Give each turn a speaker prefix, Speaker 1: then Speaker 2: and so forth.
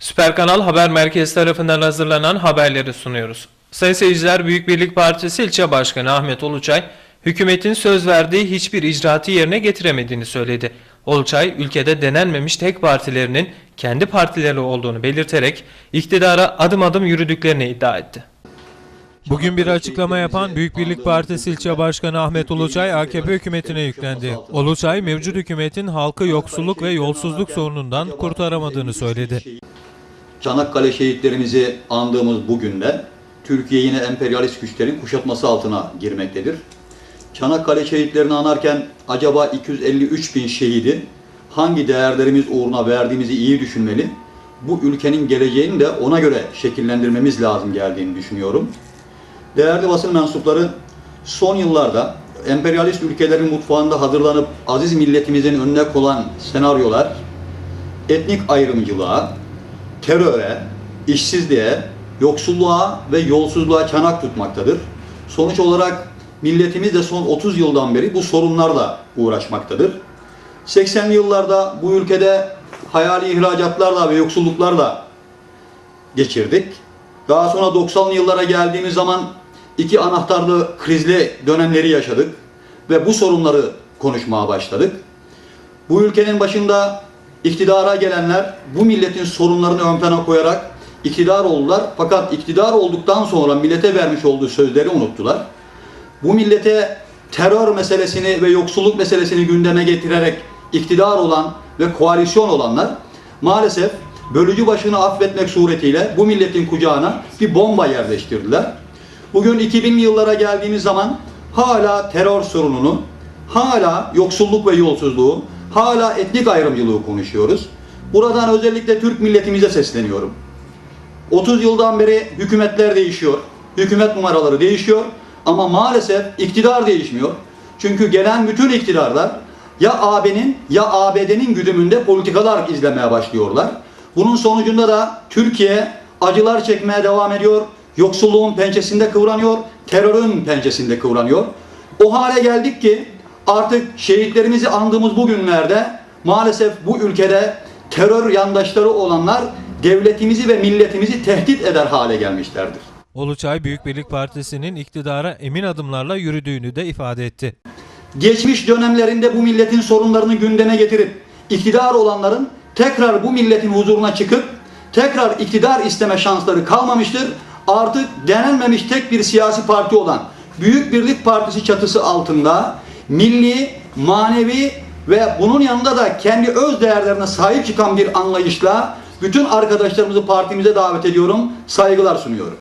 Speaker 1: Süper Kanal Haber Merkezi tarafından hazırlanan haberleri sunuyoruz. Sayın seyirciler, Büyük Birlik Partisi İlçe Başkanı Ahmet Uluçay, hükümetin söz verdiği hiçbir icraatı yerine getiremediğini söyledi. Uluçay, ülkede denenmemiş tek partilerinin kendi partileri olduğunu belirterek iktidara adım adım yürüdüklerini iddia etti. Bugün bir açıklama yapan Büyük Birlik Partisi İlçe Başkanı Ahmet Uluçay AKP hükümetine yüklendi. Uluçay mevcut hükümetin halkı yoksulluk ve yolsuzluk sorunundan kurtaramadığını söyledi.
Speaker 2: Çanakkale şehitlerimizi andığımız bu günde Türkiye yine emperyalist güçlerin kuşatması altına girmektedir. Çanakkale şehitlerini anarken acaba 253 bin şehidi hangi değerlerimiz uğruna verdiğimizi iyi düşünmeli. Bu ülkenin geleceğini de ona göre şekillendirmemiz lazım geldiğini düşünüyorum. Değerli basın mensupları son yıllarda emperyalist ülkelerin mutfağında hazırlanıp aziz milletimizin önüne konan senaryolar etnik ayrımcılığa, teröre, işsizliğe, yoksulluğa ve yolsuzluğa çanak tutmaktadır. Sonuç olarak milletimiz de son 30 yıldan beri bu sorunlarla uğraşmaktadır. 80'li yıllarda bu ülkede hayali ihracatlarla ve yoksulluklarla geçirdik. Daha sonra 90'lı yıllara geldiğimiz zaman iki anahtarlı krizli dönemleri yaşadık ve bu sorunları konuşmaya başladık. Bu ülkenin başında iktidara gelenler bu milletin sorunlarını ön plana koyarak iktidar oldular. Fakat iktidar olduktan sonra millete vermiş olduğu sözleri unuttular. Bu millete terör meselesini ve yoksulluk meselesini gündeme getirerek iktidar olan ve koalisyon olanlar maalesef bölücü başını affetmek suretiyle bu milletin kucağına bir bomba yerleştirdiler. Bugün 2000'li yıllara geldiğimiz zaman hala terör sorununu, hala yoksulluk ve yolsuzluğu, hala etnik ayrımcılığı konuşuyoruz. Buradan özellikle Türk milletimize sesleniyorum. 30 yıldan beri hükümetler değişiyor, hükümet numaraları değişiyor ama maalesef iktidar değişmiyor. Çünkü gelen bütün iktidarlar ya AB'nin ya ABD'nin güdümünde politikalar izlemeye başlıyorlar. Bunun sonucunda da Türkiye acılar çekmeye devam ediyor. Yoksulluğun pençesinde kıvranıyor, terörün pençesinde kıvranıyor. O hale geldik ki artık şehitlerimizi andığımız bu günlerde maalesef bu ülkede terör yandaşları olanlar devletimizi ve milletimizi tehdit eder hale gelmişlerdir.
Speaker 1: Uluçay Büyük Birlik Partisi'nin iktidara emin adımlarla yürüdüğünü de ifade etti.
Speaker 2: Geçmiş dönemlerinde bu milletin sorunlarını gündeme getirip iktidar olanların tekrar bu milletin huzuruna çıkıp tekrar iktidar isteme şansları kalmamıştır. Artık denenmemiş tek bir siyasi parti olan Büyük Birlik Partisi çatısı altında milli, manevi ve bunun yanında da kendi öz değerlerine sahip çıkan bir anlayışla bütün arkadaşlarımızı partimize davet ediyorum, saygılar sunuyorum.